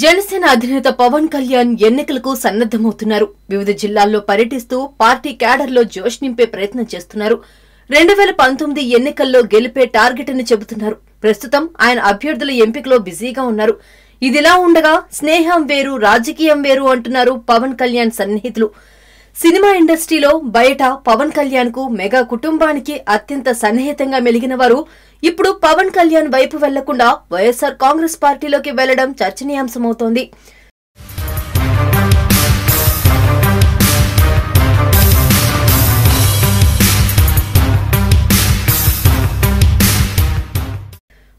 జనసేన అధినేత పవన్ కళ్యాణ్ ఎన్నికలకు సన్నద్దమవుతున్నారు వివిధ జిల్లాల్లో పర్యటిస్తూ పార్టీ క్యాడర్లో జోష్ నింపే ప్రయత్నం చేస్తున్నారు. రెండు వేల పంతొమ్మిది ఎన్నికల్లో గెలిపే టార్గెట్ అని చెబుతున్నారు. ప్రస్తుతం ఆయన అభ్యర్థుల ఎంపికలో బిజీగా ఉన్నారు. ఇదిలా ఉండగా స్నేహం వేరు రాజకీయం వేరు అంటున్నారు పవన్ కళ్యాణ్ సన్నిహితులు. సినిమా ఇండస్ట్రీలో బయట పవన్ కళ్యాణ్కు మెగా కుటుంబానికి అత్యంత సన్నిహితంగా మెలిగిన వారు ఇప్పుడు పవన్ కళ్యాణ్ వైపు వెళ్ళకుండా వైఎస్సార్ కాంగ్రెస్ పార్టీలోకి వెళ్ళడం చర్చనీయాంశమవుతోంది.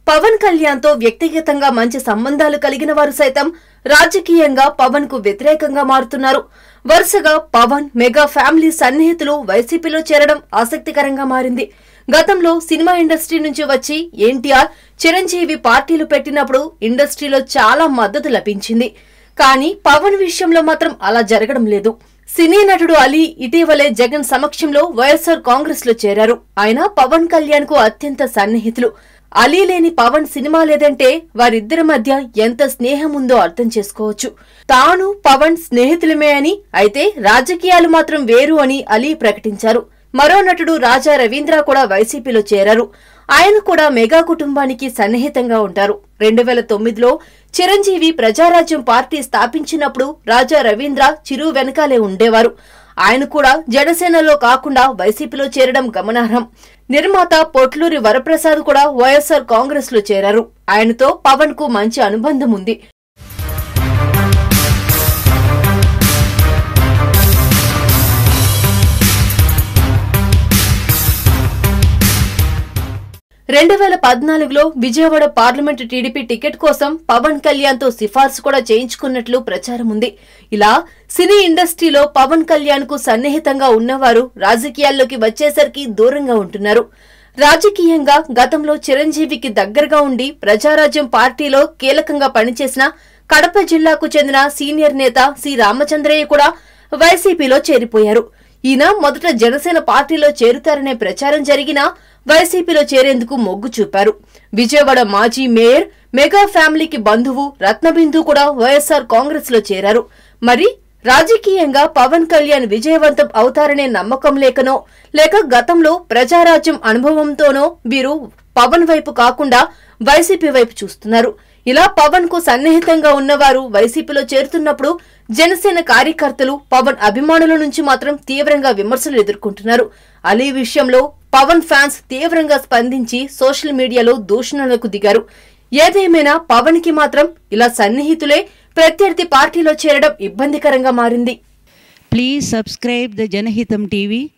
పవన్ కళ్యాణ్తో వ్యక్తిగతంగా మంచి సంబంధాలు కలిగిన వారు సైతం రాజకీయంగా పవన్కు వ్యతిరేకంగా మారుతున్నారు. వరుసగా పవన్ మెగా ఫ్యామిలీ సన్నిహితులు వైసీపీలో చేరడం ఆసక్తికరంగా మారింది. గతంలో సినిమా ఇండస్ట్రీ నుంచి వచ్చి ఎన్టీఆర్ చిరంజీవి పార్టీలు పెట్టినప్పుడు ఇండస్ట్రీలో చాలా మద్దతు లభించింది. కానీ పవన్ విషయంలో మాత్రం అలా జరగడం లేదు. సినీ నటుడు అలీ ఇటీవలే జగన్ సమక్షంలో వైఎస్ఆర్ కాంగ్రెస్లో చేరారు. ఆయన పవన్ కళ్యాణ్కు అత్యంత సన్నిహితులు. అలీ లేని పవన్ సినిమా లేదంటే వారిద్దరి మధ్య ఎంత స్నేహం ఉందో అర్థం చేసుకోవచ్చు. తాను పవన్ స్నేహితులమే అని అయితే రాజకీయాలు మాత్రం వేరు అని అలీ ప్రకటించారు. మరో నటుడు రాజా రవీంద్ర కూడా వైసీపీలో చేరారు. ఆయన కూడా మెగా కుటుంబానికి సన్నిహితంగా ఉంటారు. రెండు వేల తొమ్మిదిలో చిరంజీవి ప్రజారాజ్యం పార్టీ స్థాపించినప్పుడు రాజా రవీంద్ర చిరు వెనకాలే ఉండేవారు. ఆయన కూడా జనసేనలో కాకుండా వైసీపీలో చేరడం గమనార్హం. నిర్మాత పొట్లూరి వరప్రసాద్ కూడా వైఎస్సార్ కాంగ్రెస్లో చేరారు. ఆయనతో పవన్కు మంచి అనుబంధం ఉంది. రెండు వేల పద్నాలుగులో విజయవాడ పార్లమెంటు టీడీపీ టికెట్ కోసం పవన్ కళ్యాణ్తో సిఫార్సు కూడా చేయించుకున్నట్లు ప్రచారం ఉంది ఇలా సినీ ఇండస్ట్రీలో పవన్ కళ్యాణ్కు సన్నిహితంగా ఉన్నవారు రాజకీయాల్లోకి వచ్చేసరికి దూరంగా ఉంటున్నారు. రాజకీయంగా గతంలో చిరంజీవికి దగ్గరగా ఉండి ప్రజారాజ్యం పార్టీలో కీలకంగా పనిచేసిన కడప జిల్లాకు చెందిన సీనియర్ నేత సి రామచంద్రయ్య కూడా వైసీపీలో చేరిపోయారు. ఈయన మొదట జనసేన పార్టీలో చేరుతారనే ప్రచారం జరిగినా వైసీపీలో చేరేందుకు మొగ్గు చూపారు. విజయవాడ మాజీ మేయర్ మెగా ఫ్యామిలీకి బంధువు రత్నబిందు కూడా వైఎస్ఆర్ కాంగ్రెస్లో చేరారు. మరి రాజకీయంగా పవన్ కళ్యాణ్ విజయవంతం అవుతారనే నమ్మకం లేకనో లేక గతంలో ప్రజారాజ్యం అనుభవంతోనో వీరు పవన్ వైపు కాకుండా వైసీపీ వైపు చూస్తున్నారు. ఇలా పవన్కు సన్నిహితంగా ఉన్నవారు వైసీపీలో చేరుతున్నప్పుడు జనసేన కార్యకర్తలు పవన్ అభిమానుల నుంచి మాత్రం తీవ్రంగా విమర్శలు ఎదుర్కొంటున్నారు. అలీ విషయంలో పవన్ ఫ్యాన్స్ తీవ్రంగా స్పందించి సోషల్ మీడియాలో దూషణలకు దిగారు. ఏదేమైనా పవన్కి మాత్రం ఇలా సన్నిహితులే ప్రత్యర్థి పార్టీలో చేరడం ఇబ్బందికరంగా మారింది. Please subscribe the Janahitam TV